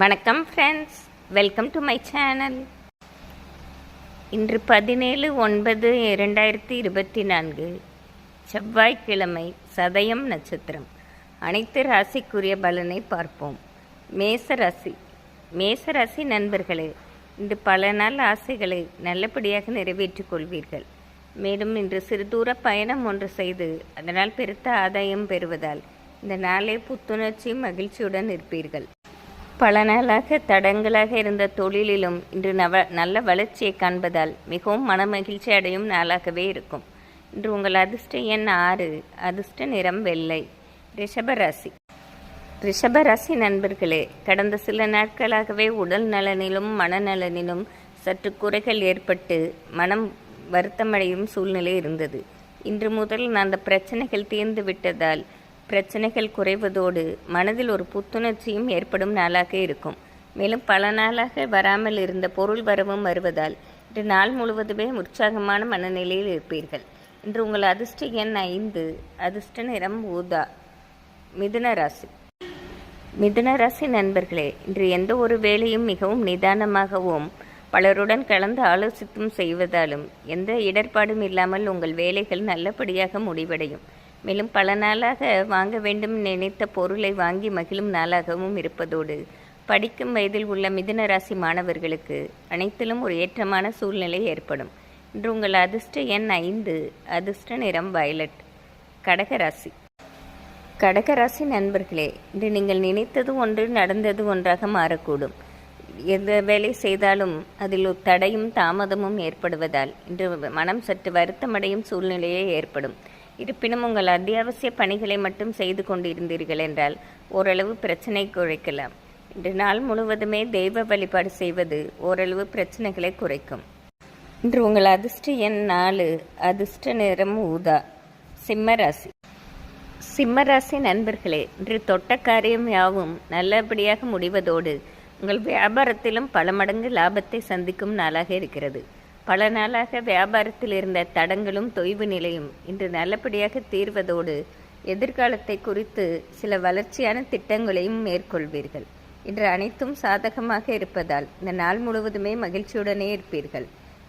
வணக்கம் friends welcome to my channel இன்று பதினேழு ஒன்பது இரண்டாயிரத்தி இருபத்தி நான்கு. செவ்வாய்க்கிழமை சதயம் நட்சத்திரம். அனைத்து ராசிக்குரிய பலனை பார்ப்போம். மேச ராசி. மேச ராசி நண்பர்களே இன்று பல நாள் ஆசைகளை நல்லபடியாக நிறைவேற்றிக் கொள்வீர்கள். மேலும் இன்று சிறு தூர பயணம் ஒன்று செய்து அதனால் பெருத்த ஆதாயம் பெறுவதால் இந்த நாளே புத்துணர்ச்சி மகிழ்ச்சியுடன் இருப்பீர்கள். பல நாளாக தடங்களாக இருந்த தொழிலிலும் இன்று நவ நல்ல வளர்ச்சியை காண்பதால் மிகவும் மனமகிழ்ச்சி அடையும் நாளாகவே இருக்கும். இன்று உங்கள் அதிர்ஷ்ட எண் ஆறு அதிர்ஷ்ட நிறம் வெள்ளை ரிஷபராசி ரிஷபராசி நண்பர்களே கடந்த சில நாட்களாகவே உடல் நலனிலும் மனநலனிலும் சற்று குறைகள் ஏற்பட்டு மனம் வருத்தமடையும் சூழ்நிலை இருந்தது. இன்று முதல் அந்த பிரச்சனைகள் தீர்ந்து விட்டதால் பிரச்சனைகள் குறைவதோடு மனதில் ஒரு புத்துணர்ச்சியும் ஏற்படும் நாளாக இருக்கும். மேலும் பல நாளாக வராமல் இருந்த பொருள் வரவும் வருவதால் இன்று நாள் முழுவதுமே உற்சாகமான மனநிலையில் இருப்பீர்கள். இன்று உங்கள் அதிர்ஷ்ட எண் ஐந்து அதிர்ஷ்ட நிறம் ஊதா மிதுன ராசி. மிதுன ராசி நண்பர்களே இன்று எந்த ஒரு வேலையும் மிகவும் நிதானமாகவும் பலருடன் கலந்து ஆலோசித்தும் செய்வதாலும் எந்த இடர்பாடும் இல்லாமல் உங்கள் வேலைகள் நல்லபடியாக முடிவடையும். மேலும் பல நாளாக வாங்க வேண்டும் நினைத்த பொருளை வாங்கி மகிழும் நாளாகவும் இருப்பதோடு படிக்கும் வயதில் உள்ள மிதுன ராசி மாணவர்களுக்கு அனைத்திலும் ஒரு ஏற்றமான சூழ்நிலை ஏற்படும். இன்று உங்கள் அதிர்ஷ்ட எண் ஐந்து அதிர்ஷ்ட நிறம் வயலட். கடகராசி கடகராசி நண்பர்களே இன்று நீங்கள் நினைத்தது ஒன்று நடந்தது ஒன்றாக மாறக்கூடும். எந்த வேலை செய்தாலும் அதில் தடையும் தாமதமும் ஏற்படுவதால் இன்று மனம் சற்று வருத்தமடையும் சூழ்நிலையே ஏற்படும். இருப்பினும் உங்கள் அத்தியாவசிய பணிகளை மட்டும் செய்து கொண்டிருந்தீர்கள் என்றால் ஓரளவு பிரச்சனை குறைக்கலாம். இன்று நாள் முழுவதுமே தெய்வ வழிபாடு செய்வது ஓரளவு பிரச்சனைகளை குறைக்கும். இன்று உங்கள் அதிர்ஷ்ட எண் நாலு அதிர்ஷ்ட நிறம் ஊதா சிம்மராசி சிம்மராசி நண்பர்களே இன்று தொட்ட காரியம் யாவும் நல்லபடியாக முடிவதோடு உங்கள் வியாபாரத்திலும் பல மடங்கு லாபத்தை சந்திக்கும் நாளாக இருக்கிறது. பல நாளாக வியாபாரத்தில் இருந்த தடங்களும் தொய்வு நிலையும் இன்று நல்லபடியாக தீர்வதோடு எதிர்காலத்தை குறித்து சில வளர்ச்சியான திட்டங்களையும் மேற்கொள்வீர்கள். இன்று அனைத்தும் சாதகமாக இருப்பதால் இந்த நாள் முழுவதுமே மகிழ்ச்சியுடனே இருப்பீர்கள்.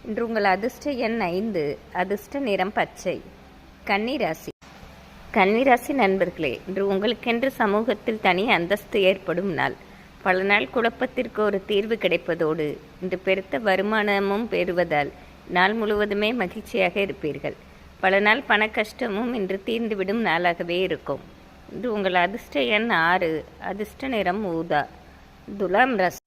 இன்று உங்கள் அதிர்ஷ்ட எண் ஐந்து அதிர்ஷ்ட நிறம் பச்சை. கன்னிராசி கன்னிராசி நண்பர்களே இன்று உங்களுக்கென்று சமூகத்தில் தனி அந்தஸ்து ஏற்படும் நாள். பல நாள் குழப்பத்திற்கு ஒரு தீர்வு கிடைப்பதோடு இன்று பெருத்த வருமானமும் பெறுவதால் நாள் முழுவதுமே மகிழ்ச்சியாக இருப்பீர்கள். பல நாள் பண கஷ்டமும் இன்று தீர்ந்துவிடும் நாளாகவே இருக்கும். இன்று உங்கள் அதிர்ஷ்ட எண் ஆறு அதிர்ஷ்ட நிறம் ஊதா. துலாம் ராசி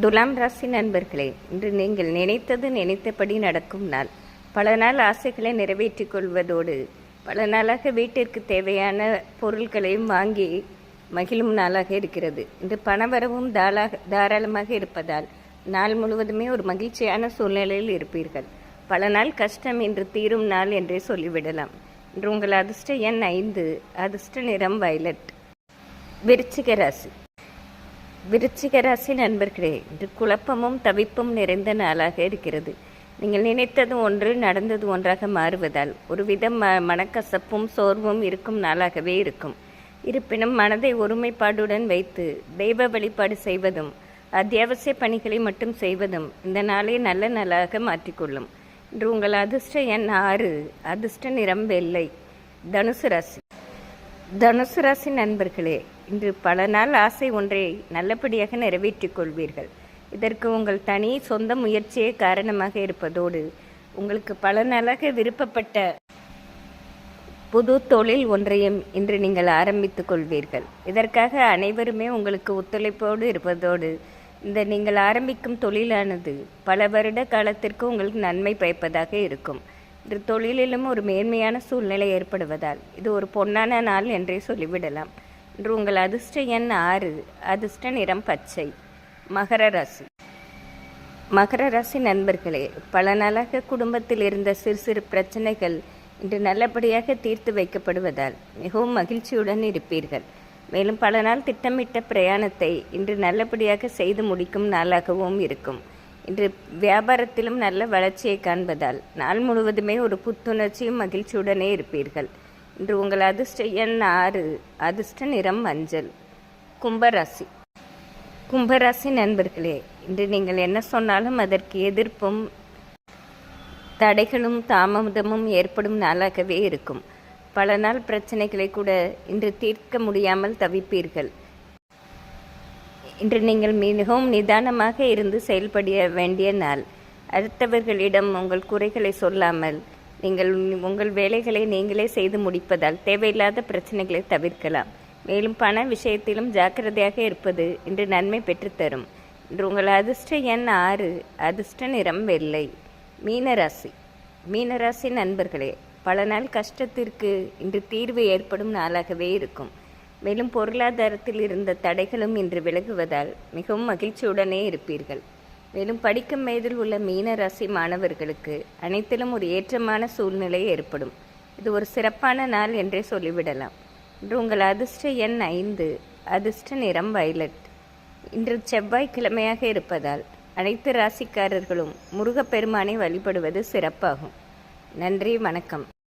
துலாம் ராசி நண்பர்களே இன்று நீங்கள் நினைத்தது நினைத்தபடி நடக்கும் நாள். பல நாள் ஆசைகளை நிறைவேற்றிக் கொள்வதோடு பல நாளாக வீட்டிற்கு தேவையான பொருட்களையும் வாங்கி மகிழும் நாளாக இருக்கிறது. இன்று பணவரவும் தாளாக தாராளமாக இருப்பதால் நாள் முழுவதுமே ஒரு மகிழ்ச்சியான சூழ்நிலையில் இருப்பீர்கள். பல நாள் கஷ்டம் இன்று தீரும் நாள் என்றே சொல்லிவிடலாம். இன்று உங்கள் அதிர்ஷ்ட எண் ஐந்து அதிர்ஷ்ட நிறம் வயலட். விருச்சிக ராசி. விருச்சிக ராசி நண்பர்களே இன்று குழப்பமும் தவிப்பும் நிறைந்த நாளாக இருக்கிறது. நீங்கள் நினைத்தது ஒன்று நடந்தது ஒன்றாக மாறுவதால் ஒருவித ம மனக்கசப்பும் சோர்வும் இருக்கும் நாளாகவே இருக்கும். இருப்பினும் மனதை ஒருமைப்பாடுடன் வைத்து தெய்வ வழிபாடு செய்வதும் அத்தியாவசிய பணிகளை மட்டும் செய்வதும் இந்த நாளை நல்ல நாளாக மாற்றிக்கொள்ளும். இன்று உங்கள் அதிர்ஷ்ட எண் ஆறு அதிர்ஷ்ட நிறம் வெள்ளை தனுசு ராசி. தனுசு ராசி நண்பர்களே இன்று பல நாள் ஆசை ஒன்றை நல்லபடியாக நிறைவேற்றிக் கொள்வீர்கள். இதற்கு உங்கள் தனி சொந்த முயற்சியே காரணமாக இருப்பதோடு உங்களுக்கு பல நாளாக விருப்பப்பட்ட புது தொழில் ஒன்றையும் இன்று நீங்கள் ஆரம்பித்து கொள்வீர்கள். இதற்காக அனைவருமே உங்களுக்கு ஒத்துழைப்போடு இருப்பதோடு இந்த நீங்கள் ஆரம்பிக்கும் தொழிலானது பல வருட காலத்திற்கு உங்களுக்கு நன்மை பயப்பதாக இருக்கும். இன்று தொழிலிலும் ஒரு மேன்மையான சூழ்நிலை ஏற்படுவதால் இது ஒரு பொன்னான நாள் என்றே சொல்லிவிடலாம். இன்று உங்கள் அதிர்ஷ்ட எண் ஆறு அதிர்ஷ்ட நிறம் பச்சை. மகர ராசி. மகர ராசி நண்பர்களே பல நாளாக குடும்பத்தில் இருந்த சிறு சிறு பிரச்சனைகள் இன்று நல்லபடியாக தீர்த்து வைக்கப்படுவதால் மிகவும் மகிழ்ச்சியுடன் இருப்பீர்கள். மேலும் பல நாள் திட்டமிட்ட பிரயாணத்தை இன்று நல்லபடியாக செய்து முடிக்கும் நாளாகவும் இருக்கும். இன்று வியாபாரத்திலும் நல்ல வளர்ச்சியை காண்பதால் நாள் முழுவதுமே ஒரு புத்துணர்ச்சியும் மகிழ்ச்சியுடனே இருப்பீர்கள். இன்று உங்கள் அதிர்ஷ்ட எண் ஆறு அதிர்ஷ்ட நிறம் மஞ்சள். கும்பராசி. கும்பராசி நண்பர்களே இன்று நீங்கள் என்ன சொன்னாலும் அதற்கு எதிர்ப்பும் தடைகளும் தாமதமும் ஏற்படும் நாளாகவே இருக்கும். பல நாள் பிரச்சனைகளை கூட இன்று தீர்க்க முடியாமல் தவிப்பீர்கள். இன்று நீங்கள் மிகவும் நிதானமாக இருந்து செயல்பட வேண்டிய நாள். அடுத்தவர்களிடம் உங்கள் குறைகளை சொல்லாமல் நீங்கள் உங்கள் வேலைகளை நீங்களே செய்து முடிப்பதால் தேவையில்லாத பிரச்சனைகளை தவிர்க்கலாம். மேலும் பண விஷயத்திலும் ஜாக்கிரதையாக இருப்பது இன்று நன்மை பெற்றுத்தரும். இன்று உங்கள் அதிர்ஷ்ட எண் ஆறு அதிர்ஷ்ட நிறம் வெள்ளை. மீனராசி. மீனராசி நண்பர்களே பல நாள் கஷ்டத்திற்கு இன்று தீர்வு ஏற்படும் நாளாகவே இருக்கும். மேலும் பொருளாதாரத்தில் இருந்த தடைகளும் இன்று விலகுவதால் மிகவும் மகிழ்ச்சியுடனே இருப்பீர்கள். மேலும் படிக்கும் வயதில் உள்ள மீனராசி மாணவர்களுக்கு அனைத்திலும் ஒரு ஏற்றமான சூழ்நிலை ஏற்படும். இது ஒரு சிறப்பான நாள் என்றே சொல்லிவிடலாம். இன்று உங்கள் அதிர்ஷ்ட எண் ஐந்து அதிர்ஷ்ட நிறம் வயலட். இன்று செவ்வாய் கிழமையாக இருப்பதால் அனைத்து ராசிக்காரர்களும் முருகப்பெருமானை வழிபடுவது சிறப்பாகும். நன்றி வணக்கம்.